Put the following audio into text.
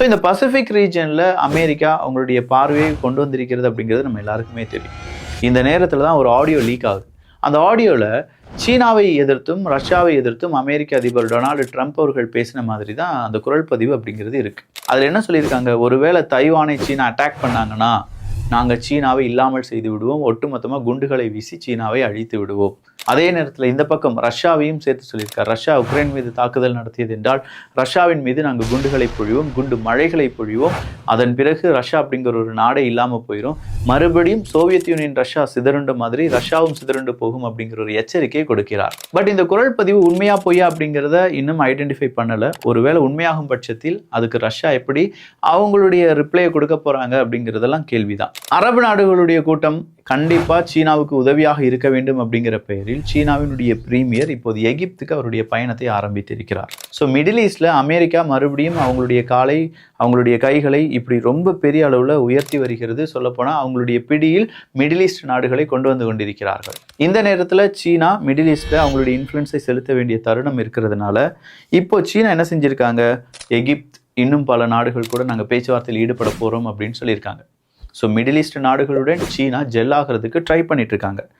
So இந்த Pacific ரீஜனில் America அவங்களுடைய பார்வையை கொண்டு வந்திருக்கிறது அப்படிங்கிறது நம்ம எல்லாருக்குமே தெரியும். இந்த நேரத்தில் தான் ஒரு ஆடியோ லீக் ஆகுது. அந்த ஆடியோவில் சீனாவை எதிர்த்தும் ரஷ்யாவை எதிர்த்தும் அமெரிக்க அதிபர் டொனால்டு ட்ரம்ப் அவர்கள் பேசின மாதிரி தான் அந்த குரல் பதிவு அப்படிங்கிறது இருக்குது அதில் என்ன சொல்லியிருக்காங்க? ஒருவேளை தைவானை சீனா அட்டாக் பண்ணாங்கன்னா நாங்கள் சீனாவை இல்லாமல் செய்து விடுவோம். ஒட்டுமொத்தமாக குண்டுகளை வீசி சீனாவை அழித்து விடுவோம். அதே நேரத்தில் இந்த பக்கம் ரஷ்யாவையும் சேர்த்து சொல்லியிருக்கார். ரஷ்யா உக்ரைன் மீது தாக்குதல் நடத்தியது என்றால் ரஷ்யாவின் மீது நாங்கள் குண்டுகளை பொழிவோம் குண்டு மழைகளை பொழிவோம் அதன் பிறகு ரஷ்யா அப்படிங்கிற ஒரு நாடே இல்லாமல் போயிடும் மறுபடியும் சோவியத் யூனியன் ரஷ்யா சிதறுண்ட மாதிரி ரஷ்யாவும் சிதறுண்டு போகும் அப்படிங்கிற ஒரு எச்சரிக்கையை கொடுக்கிறார். பட் இந்த குரல் பதிவு உண்மையா பொய்யா அப்படிங்கிறத இன்னும் ஐடென்டிஃபை பண்ணலை. ஒருவேளை உண்மையாகும் பட்சத்தில் அதுக்கு ரஷ்யா எப்படி அவங்களுடைய ரிப்ளையை கொடுக்க போறாங்க அப்படிங்கிறதெல்லாம் கேள்விதான். அரபு நாடுகளுடைய கூட்டம் கண்டிப்பாக சீனாவுக்கு உதவியாக இருக்க வேண்டும் அப்படிங்கிற பெயரில் சீனாவினுடைய பிரீமியர் இப்போது எகிப்துக்கு அவருடைய பயணத்தை ஆரம்பித்திருக்கிறார். ஸோ மிடில் ஈஸ்ட்டில் அமெரிக்கா மறுபடியும் அவங்களுடைய காலை அவங்களுடைய கைகளை இப்படி ரொம்ப பெரிய அளவில் உயர்த்தி வருகிறது. சொல்லப்போனால் அவங்களுடைய பிடியில் மிடில் ஈஸ்ட் நாடுகளை கொண்டு வந்து கொண்டிருக்கிறார்கள். இந்த நேரத்தில் சீனா மிடில் ஈஸ்ட்டில் அவங்களுடைய இன்ஃப்ளூயன்ஸை செலுத்த வேண்டிய தருணம் இருக்கிறதுனால இப்போ சீனா என்ன செஞ்சுருக்காங்க? எகிப்த் இன்னும் பல நாடுகள் கூட நாங்கள் பேச்சுவார்த்தையில் ஈடுபட போகிறோம் அப்படின்னு சொல்லியிருக்காங்க. ஸோ மிடில் ஈஸ்ட் நாடுகளுடன் சீனா ஜெல் ஆகிறதுக்கு ட்ரை பண்ணிட்டு இருக்காங்க.